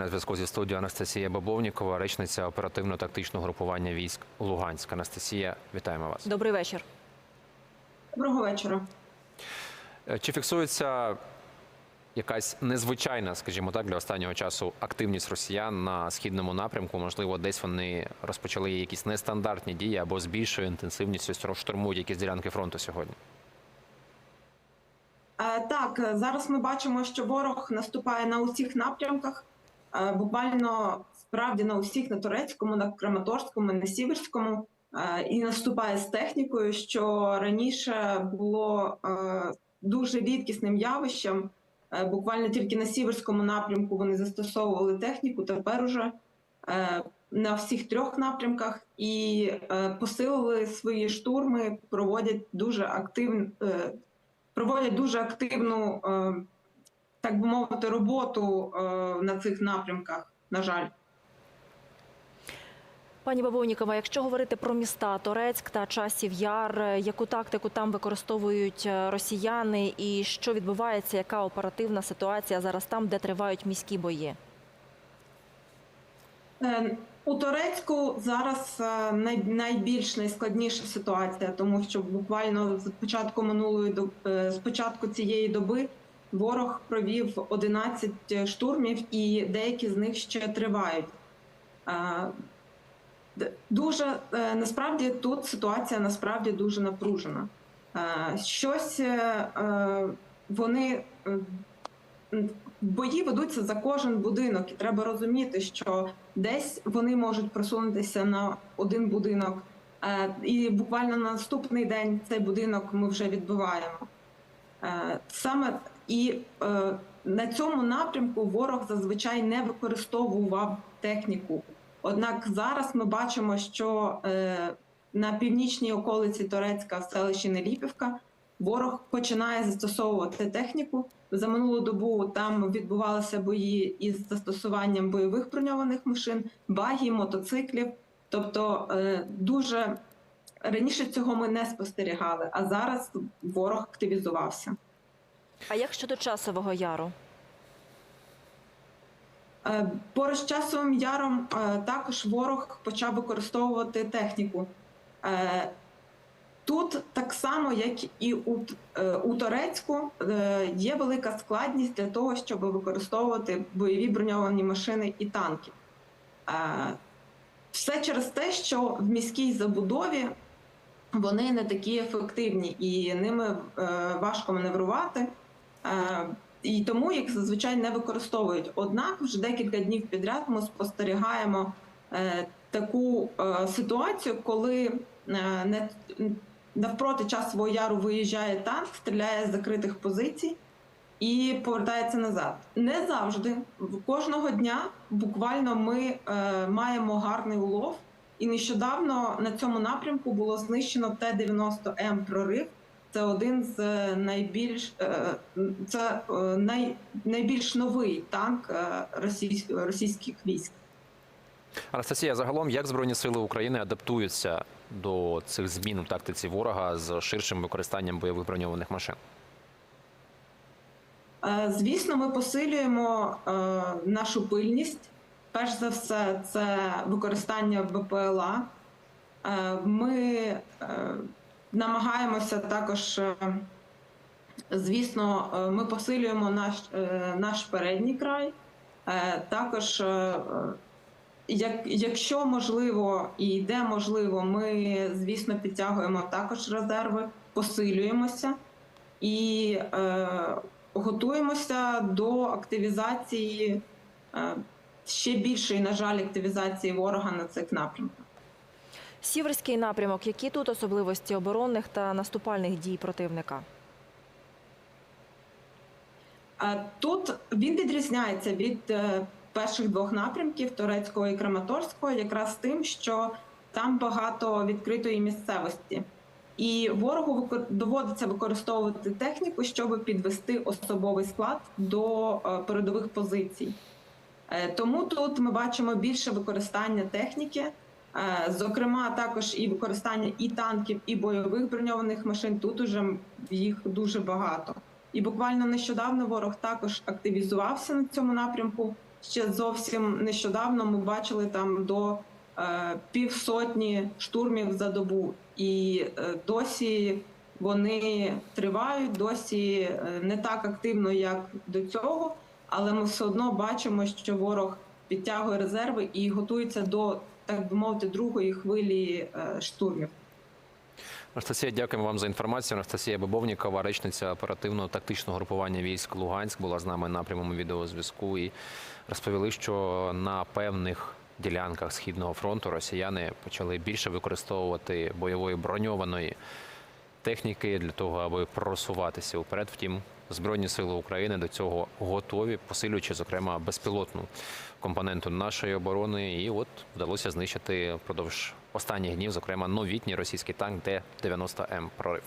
На зв'язку зі студією Анастасія Бабовнікова, речниця оперативно-тактичного групування військ Луганськ. Анастасія, вітаємо вас. Добрий вечір. Доброго вечора. Е, Чи фіксується якась незвичайна, скажімо так, для останнього часу активність росіян на східному напрямку? Можливо, десь вони розпочали якісь нестандартні дії або з більшою інтенсивністю штурмують якісь ділянки фронту сьогодні? Е, Так, е, зараз ми бачимо, що ворог наступає на усіх напрямках, буквально справді на усіх, на турецькому, на Краматорському, на Сіверському, е, і наступає з технікою, що раніше було е, дуже рідкісним явищем. Е, Буквально тільки на Сіверському напрямку вони застосовували техніку. Тепер уже е, на всіх трьох напрямках і е, посилили свої штурми, проводять дуже активно проводять дуже активну, е, так би мовити, роботу е, на цих напрямках. На жаль, Пані Бабовнікова, якщо говорити про міста Торецьк та Часів Яр, е, яку тактику там використовують е, росіяни, і що відбувається, яка оперативна ситуація зараз там, де тривають міські бої? У Турецьку зараз найбільш найскладніша ситуація, тому що буквально з початку минулої з початку цієї доби ворог провів 11 штурмів, і деякі з них ще тривають. Е, Дуже е, насправді тут ситуація насправді дуже напружена. Е, Щось е, е, вони е, бої ведуться за кожен будинок, і треба розуміти, що десь вони можуть просунутися на один будинок, е, і буквально на наступний день цей будинок ми вже відбиваємо. Е, Саме і е, на цьому напрямку ворог зазвичай не використовував техніку. Однак зараз ми бачимо, що е, на північній околиці Торецька в селищі Неліпівка ворог починає застосовувати техніку. За минулу добу там відбувалися бої із застосуванням бойових броньованих машин, багів, мотоциклів. Тобто е, дуже раніше цього ми не спостерігали, а зараз ворог активізувався. А як щодо часового яру? Е, Поруч з часовим яром е, також ворог почав використовувати техніку. Е, Тут так само, як і у, у Торецьку, є велика складність для того, щоб використовувати бойові броньовані машини і танки. Все через те, що в міській забудові вони не такі ефективні і ними важко маневрувати. Е, і тому їх зазвичай не використовують. Однак вже декілька днів підряд ми спостерігаємо е, таку е, ситуацію, коли не, навпроти часового яру виїжджає танк, стріляє з закритих позицій і повертається назад. Не завжди. Кожного дня буквально ми маємо гарний улов. І нещодавно на цьому напрямку було знищено Т-90М прорив. Це один з е, найбільш е, це е, най, найбільш новий танк е, російсь- російських військ. Анастасія, загалом, як Збройні сили України адаптуються до цих змін у тактиці ворога з ширшим використанням бойових броньованих машин? Звісно, ми посилюємо нашу пильність. Перш за все, це використання БПЛА. Ми намагаємося також, е, звісно, е, ми посилюємо наш, е, наш передній край. Також, як, якщо можливо і де можливо, ми, звісно, підтягуємо також резерви, посилюємося і готуємося до активізації ще більшої, на жаль, активізації ворога на цих напрямках. Сіверський напрямок, які тут особливості оборонних та наступальних дій противника? Тут він відрізняється від е, перших двох напрямків турецького і Краматорського, якраз тим, що там багато відкритої місцевості, і ворогу доводиться використовувати техніку, щоб підвести особовий склад до е, передових позицій. Е, Тому тут ми бачимо більше використання техніки, зокрема, також і використання і танків, і бойових броньованих машин. Тут уже їх дуже багато. І буквально нещодавно ворог також активізувався на цьому напрямку. ще зовсім нещодавно ми бачили там до е, півсотні штурмів за добу, і е, досі вони тривають, досі е, не так активно, як до цього, але ми все одно бачимо, що ворог підтягує резерви і готується до так би мовити другої хвилі е, штурмів. Анастасія, дякуємо вам за інформацію. Анастасія Бобовнікова, речниця оперативного тактичного групування військ Луганськ, була з нами на прямому відеозв'язку і розповіли, що на певних ділянках східного фронту росіяни почали більше використовувати бойової броньованої техніки для того, аби просуватися вперед. Втім, збройні сили України до цього готові, посилюючи зокрема безпілотну компоненту нашої оборони. І от вдалося знищити впродовж останніх днів, зокрема, новітній російський танк Д-90М прорив.